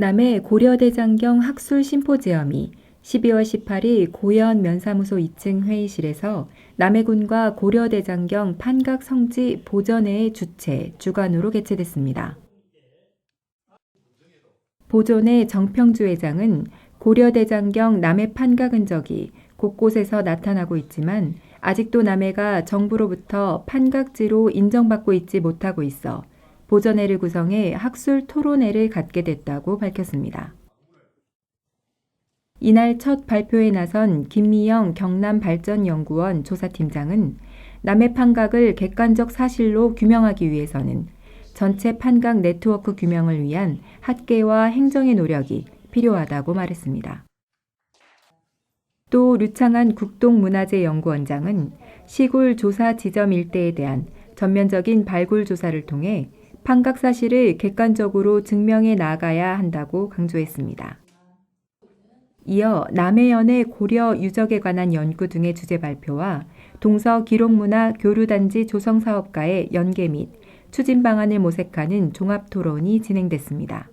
남해 고려대장경 학술 심포지엄이 12월 18일 고현 면사무소 2층 회의실에서 남해군과 고려대장경 판각 성지 보전회의 주최 주관으로 개최됐습니다. 보존회 정평주 회장은 고려대장경 남해 판각 흔적이 곳곳에서 나타나고 있지만 아직도 남해가 정부로부터 판각지로 인정받고 있지 못하고 있어 보전회를 구성해 학술 토론회를 갖게 됐다고 밝혔습니다. 이날 첫 발표에 나선 김미영 경남발전연구원 조사팀장은 남해 판각을 객관적 사실로 규명하기 위해서는 전체 판각 네트워크 규명을 위한 학계와 행정의 노력이 필요하다고 말했습니다. 또 류창한 국동문화재연구원장은 시골 조사 지점 일대에 대한 전면적인 발굴 조사를 통해 판각 사실을 객관적으로 증명해 나가야 한다고 강조했습니다. 이어 남해연의 고려 유적에 관한 연구 등의 주제 발표와 동서 기록문화 교류단지 조성 사업과의 연계 및 추진 방안을 모색하는 종합 토론이 진행됐습니다.